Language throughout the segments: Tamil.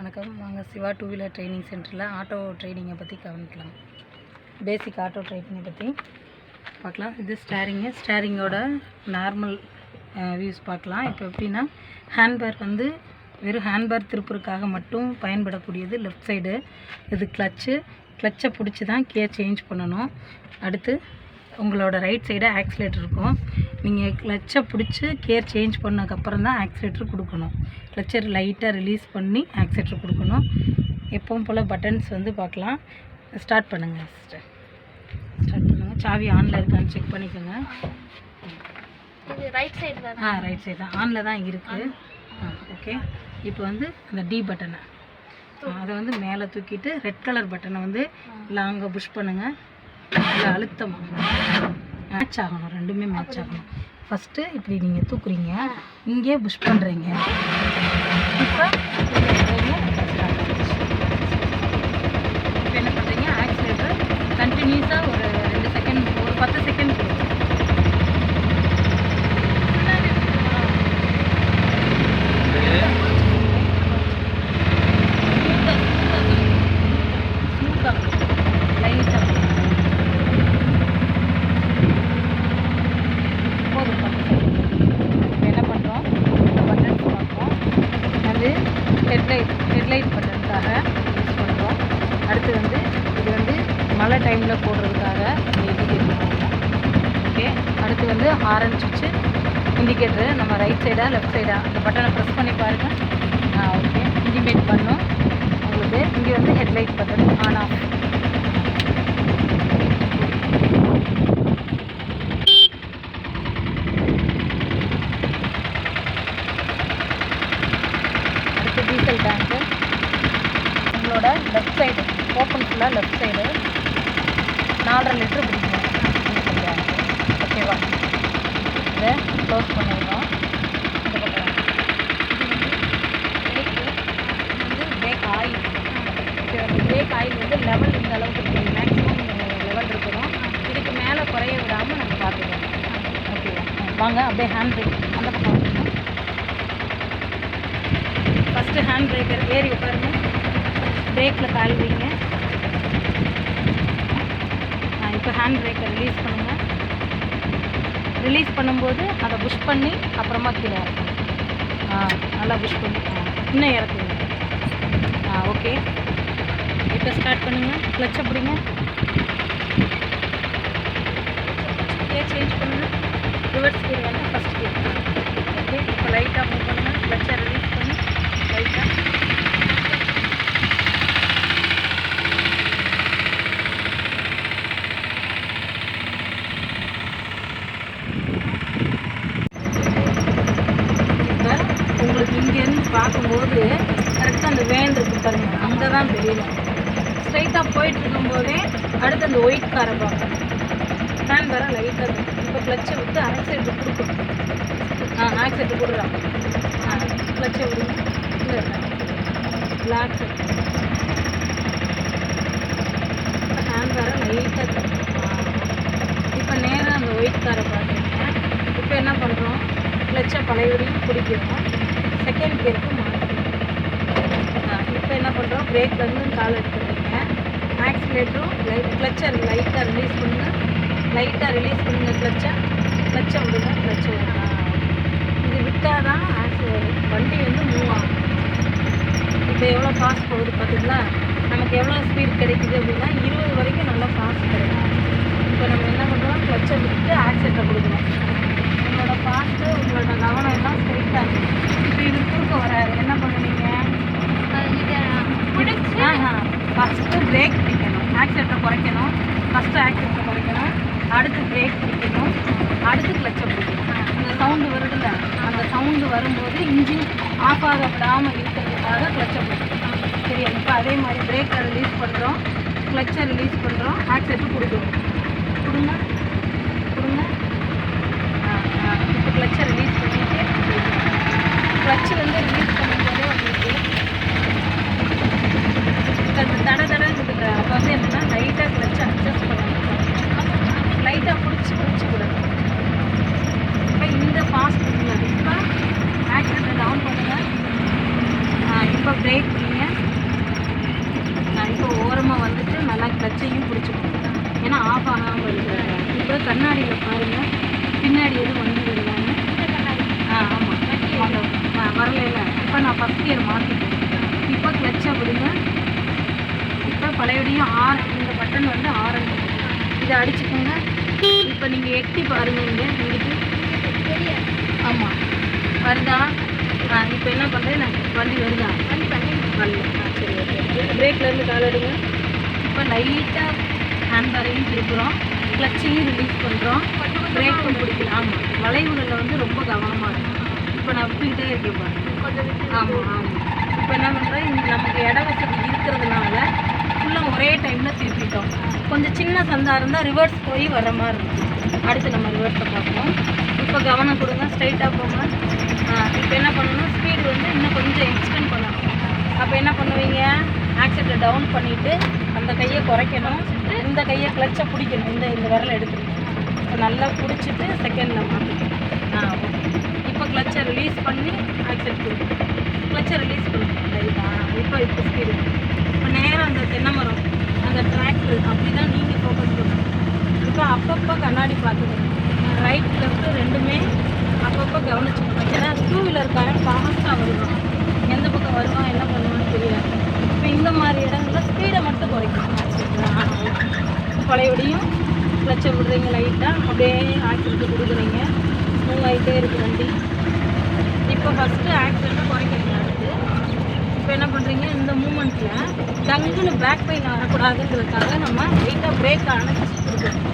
வணக்கம். நாங்கள் சிவா டூ வீலர் ட்ரைனிங் சென்டரில் ஆட்டோ ட்ரைனிங்கை பற்றி கவனிக்கலாம். பேசிக் ஆட்டோ ட்ரைனிங்கை பற்றி பார்க்கலாம். இது ஸ்டேரிங்கு ஸ்டேரிங்கோட நார்மல் வியூஸ் பார்க்கலாம். இப்போ எப்படின்னா ஹேண்ட்பேர் வந்து வெறும் ஹேண்ட்பேர் திருப்புறக்காக மட்டும் பயன்படக்கூடியது லெஃப்ட் சைடு இது கிளச்சு கிளச்சை பிடிச்சி தான் கியர் சேஞ்ச் பண்ணணும். அடுத்து உங்களோட ரைட் சைடு ஆக்சிலேட்டர் இருக்கும். நீங்கள் கிளச்சை பிடிச்சி கியர் சேஞ்ச் பண்ணதுக்கப்புறம் தான் ஆக்சிலேட்டர் கொடுக்கணும். கிளச்சர் லைட்டாக ரிலீஸ் பண்ணி ஆக்சிலேட்டர் கொடுக்கணும். எப்பவும் போல் பட்டன்ஸ் வந்து பார்க்கலாம். ஸ்டார்ட் பண்ணுங்கள் சிஸ்டர் ஸ்டார்ட் பண்ணுங்கள் சாவி ஆனில் இருக்கான்னு செக் பண்ணிக்கோங்க. ரைட் சைடு தானே? ஆ ரைட் சைடு தான் ஆனில் தான் இருக்குது ஆ ஓகே இப்போ வந்து அந்த டி பட்டனை அதை வந்து மேலே தூக்கிட்டு ரெட் கலர் பட்டனை வந்து லாங்காக புஷ் பண்ணுங்கள் நல்லா அழுத்தமாக மேட்ச் ஆகணும். ரெண்டுமே மேட்ச் ஆகணும். ஃபஸ்ட்டு இப்படி நீங்கள் தூக்குறீங்க. இங்கே புஷ் பண்ணுறீங்க இப்போ இப்போ என்ன பண்ணுறீங்க ஆக்சிலேட்டர் கண்டினியூஸாக ஒரு ரெண்டு செகண்ட் ஒரு பத்து செகண்ட் கொடுங்க என்ன பண்ணுறோம் இந்த பட்டன்ஸ் பார்ப்போம் அது ஹெட்லைட் ஹெட்லைட் பட்டனுக்காக யூஸ் பண்ணுறோம் அடுத்து வந்து இது வந்து மழை போடுறதுக்காக இண்டிகேட்டர் ஓகே அடுத்து வந்து ஆரஞ்சு சுவிட்சு இண்டிகேட்டரு நம்ம ரைட் சைடா லெஃப்ட் சைடா அந்த பட்டனை ப்ரெஸ் பண்ணி பாருங்கள் ஓகே இண்டிமேட் பண்ணும். உங்களுக்கு இங்கே வந்து ஹெட்லைட் பட்டன் ஆன் ஆஃப் அடுத்து டீசல் டேங்க்கு உங்களோட லெஃப்ட் சைடு ஓப்பன் ஃபுல்லாக லெஃப்ட் சைடு நாலரை லிட்டர் பிடிக்கும் ஓகேவா? இதை க்ளோஸ் பண்ணிடணும். இந்த பக்கம் பிரேக்கு வந்து பிரேக் ஆயில் பிரேக் ஆயில் வந்து லெவல் இந்த அளவுக்கு இருக்கணும் மேக்ஸிமம் லெவல் இருக்கணும். இதுக்கு மேலே குறைய விடாமல் நம்ம பார்த்துக்கணும். ஓகேவா? வாங்க அப்படியே ஹேண்ட் பிரேக் அந்த பக்கம் ஃபஸ்ட்டு ஹேண்ட் பிரேக்கர் ஏறி உட்காருங்க. பிரேக்கில் கால் வைங்க. ஃபஸ்ட்டு ஹேண்ட் பிரேக்கை ரிலீஸ் பண்ணுங்கள் ரிலீஸ் பண்ணும்போது அதை புஷ் பண்ணி அப்புறமா கீழே இறக்கணும் ஆ நல்லா புஷ் பண்ணி இன்னும் இறக்குங்க. ஆ ஓகே இப்போ ஸ்டார்ட் பண்ணுங்கள் கிளச்சை பிடிங்க. கியர் சேஞ்ச் பண்ணுங்கள் ரிவர்ஸ் கீர் வந்து ஃபஸ்ட் கீர் ஓகே இப்போ லைட்டாக மூவ் பண்ணுங்கள் கிளச்சை ரிலீஸ் பண்ணி லைட்டாக இப்போ உங்களுக்கு இங்கேருந்து பார்க்கும்போது கரெக்டாக அந்த வேன் இருக்கு பாருங்க அங்கே தான் தெரியணும் ஸ்ட்ரைட்டாக போயிட்டு இருக்கும்போதே அடுத்து அந்த ஒயிட் காரை பார்க்கணும் ஃபேன் வேறு லைட்டாக இப்போ கிளச்சை விட்டு ஆக்சைட்டு கொடுக்கணும் ஆ ஆக்சைட்டு கொடுறான் ஆ கிளச்சை விடுங்க இல்லை பிளாக் ஹேண்ட் வேறு லைட்டாக இப்போ நேராக அந்த ஒயிட் காரை பார்த்துருக்கேன் இப்போ என்ன பண்ணுறோம் கிளச்சை பழையபடியும் பிடிக்கிறோம். செகண்ட் கியருக்கு என்ன பண்ணுறோம் பிரேக்லேருந்து கால் எடுத்துருக்கீங்க ஆக்சிலேட்டரும் லைட் கிளச்சை லைட்டாக ரிலீஸ் பண்ணுங்க. லைட்டாக ரிலீஸ் பண்ணுங்க கிளச்சை கிளச்சை விடுங்க கிளச்சை விடுங்க. இது விட்டால் தான் வண்டி வந்து மூவ் ஆகும். இப்போ எவ்வளோ ஃபாஸ்ட் போகுது பார்த்தீங்களா நமக்கு எவ்வளோ ஸ்பீட் கிடைக்குது அப்படின்னா இருபது வரைக்கும் நல்லா ஃபாஸ்ட் கிடைக்கும். இப்போ நம்ம என்ன பண்ணுறோம் கிளச்சை விட்டு ஆக்சிலேட்டர் கொடுக்கணும். உங்களோட ஃபாஸ்ட்டு உங்களோட கவனம் எல்லாம் ஸ்ட்ரைட்டாக இருக்கும் இப்போ இது குறுக்க வராது என்ன பண்ணுவீங்க ஃபஸ்ட்டு பிரேக் பிடிக்கணும். ஆக்சிலேட்டர் குறைக்கணும். ஃபஸ்ட்டு ஆக்சிலேட்டர் குறைக்கணும். அடுத்து பிரேக் பிடிக்கணும். அடுத்து கிளச்சை பிடிக்கணும். அந்த சவுண்டு வருதுல்ல? அந்த சவுண்டு வரும்போது இன்ஜின் ஆஃப் ஆக விடாமல் இருக்கிறதுக்காக கிளச்சை பிடிக்கணும். சரியா? இப்போ அதே மாதிரி பிரேக்கை ரிலீஸ் பண்ணுறோம் கிளச்சை ரிலீஸ் பண்ணுறோம் ஆக்சிலேட்டர் கொடுக்குறோம் கொடுங்க. கொடுங்க. இப்போ கிளச்சை ரிலீஸ் பண்ணிட்டு கிளச்சு வந்து ரிலீஸ் பண்ணும்போதே உங்களுக்கு பார்த்தோன்னா லைட்டாக கிளச்சி அட்ஜஸ்ட் பண்ணணும். லைட்டாக பிடிச்சி பிடிச்சிக்கூடாது இப்போ இந்த ஃபாஸ்ட் இல்லை இப்போ ஆக்சிடென்ட் டவுன் பண்ணுங்கள் இப்போ பிரேக் பண்ணிங்க. இப்போ ஓரமாக வந்துட்டு நல்லா கிளச்சையும் பிடிச்சிக்கணும் ஏன்னா ஆஃப் ஆகாமல் இருக்கிறாங்க இப்போ கண்ணாடியில் பாருங்கள் பின்னாடி எதுவும் வந்து இருந்தாங்க ஆ ஆமாம் வரல இப்போ நான் ஃபஸ்ட் இயர் மாற்றிட்டேன் பழையபடியும் ஆர் இந்த பட்டன் வந்து ஆரஞ்சு. இதை அடிச்சுக்கோங்க. இப்போ நீங்கள் எட்டி பாருங்க இங்கே. இங்கிட்டு ஆமாம் வருதா? ஆ இப்போ என்ன பண்ணுறேன் நான் வண்டி வருதா? வண்டி பண்ணி வரல சரி ஓகே. பிரேக்லேருந்து கால் எடுங்க. இப்போ லைட்டாக ஹேண்ட் பேரையும் திருப்புறோம். கிளச்சையும் ரிலீஸ் பண்ணுறோம் பிரேக்கும் பிடிக்கல. ஆமாம் வளைவுகளில் வந்து ரொம்ப கவனமாக இருக்கும் இப்போ நான் விட்டுக்கிட்டே இருக்கேன் பாருங்க. ஆமாம் ஆமாம் இப்போ என்ன பண்ணுறேன் இந்த நமக்கு இட வசதி இருக்கிறதுனால ஃபுல்லாக ஒரே டைமில் திருப்பிட்டோம் கொஞ்சம் சின்ன சந்தாக இருந்தால் ரிவர்ஸ் போய் வர மாதிரி இருக்கும். அடுத்து நம்ம ரிவர்ஸை பார்ப்போம். இப்போ கவனம் கொடுங்க ஸ்ட்ரைட்டாக போங்க. இப்போ என்ன பண்ணணும்? ஸ்பீடு வந்து இன்னும் கொஞ்சம் எக்ஸ்டெண்ட் பண்ணணும். அப்போ என்ன பண்ணுவீங்க? ஆக்சிடென்ட்டை டவுன் பண்ணிவிட்டு அந்த கையை குறைக்கணும். இந்த கையை கிளச்சை பிடிக்கணும். இந்த இந்த விரலை எடுத்துக்கணும். இப்போ நல்லா பிடிச்சிட்டு செகண்டில் மாற்றிக்கணும் ஆ ஓகே. இப்போ கிளச்சை ரிலீஸ் பண்ணி ஆக்சிடென்ட் கொடுக்கணும். கிளச்சை ரிலீஸ் பண்ணணும். ரைட்டா இப்போ இப்போ ஸ்பீடு இப்போ நேராக அந்த தென்னை மரம். அந்த ட்ராக்கு அப்படி தான் நீங்கள் ஃபோக்கஸ் பண்ணணும். இப்போ அப்பப்போ கண்ணாடி பார்த்துக்கணும். ரைட் லெஃப்ட் ரெண்டுமே அப்பப்போ கவனிச்சுக்கணும். ஏன்னா டூ வீலர்காரன் ஃபாஸ்ட்டாக வருவான் எந்த பக்கம் வருவான் என்ன பண்ணுவான்னு தெரியாது. இப்போ இந்த மாதிரி இடங்களில் ஸ்பீடை மட்டும் குறைக்கணும். பழையபடியும் கிளச்சை விடுறீங்க லைட்டாக அப்படியே ஆக்சிடென்ட் கொடுக்குறீங்க. மூவ் ஆகிட்டே இருக்கு வண்டி இப்போ ஃபஸ்ட்டு ஆக்சிடெண்ட்டை குறைக்கிறீங்க அடுத்து இப்போ என்ன பண்ணுறீங்க இந்த டங்குன்னு பேக் பெயின் வரக்கூடாதுங்கிறதுக்காக நம்ம லைட்டாக பிரேக் அணைச்சி கொடுக்கணும்.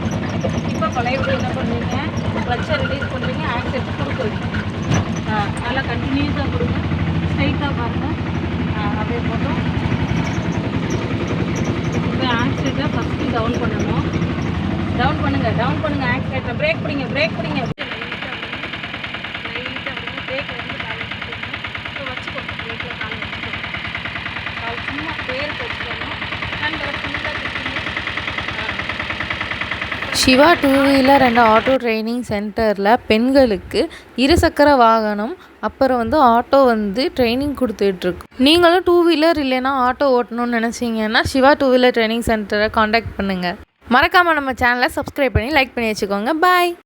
இப்போ பழையபடி என்ன பண்ணுறீங்க கிளச்சை ரிலீஸ் பண்ணுறீங்க ஆக்சிடென்ட் கொடுக்குறீங்க நல்லா கண்டினியூஸாக கொடுங்க. ஸ்ட்ரைட்டாக பாருங்கள் அப்படியே போட்டோம். இப்போ ஆக்சிடெண்ட்டை ஃபஸ்ட்டு டவுன் பண்ணணும். டவுன் பண்ணுங்க டவுன் பண்ணுங்க ஆக்சிடென்ட்டை பிரேக் பிடிங்க பிரேக் பிடிங்க லைட்டாக அப்படியே பிரேக்கில் இருந்து கால் வச்சுக்கோங்க இப்போ வச்சுக்கோங்க பிரேக்கில் கால் வச்சுக்கோங்க கால் சும்மா பேருக்கு வச்சுக்கோங்க ஹேண்ட் ஃபுல்லாக திருப்பிங்க Siva two wheeler and auto training சென்டரில் பெண்களுக்கு இருசக்கர வாகனம் அப்புறம் வந்து ஆட்டோ வந்து ட்ரைனிங் கொடுத்துட்ருக்கு. நீங்களும் டூ வீலர் இல்லைன்னா ஆட்டோ ஓட்டணும்னு நினச்சிங்கன்னா சிவா டூ வீலர் ட்ரைனிங் சென்டரை காண்டாக்ட் பண்ணுங்கள் மறக்காமல் நம்ம சேனலை சப்ஸ்கிரைப் பண்ணி லைக் பண்ணி வச்சுக்கோங்க. பாய்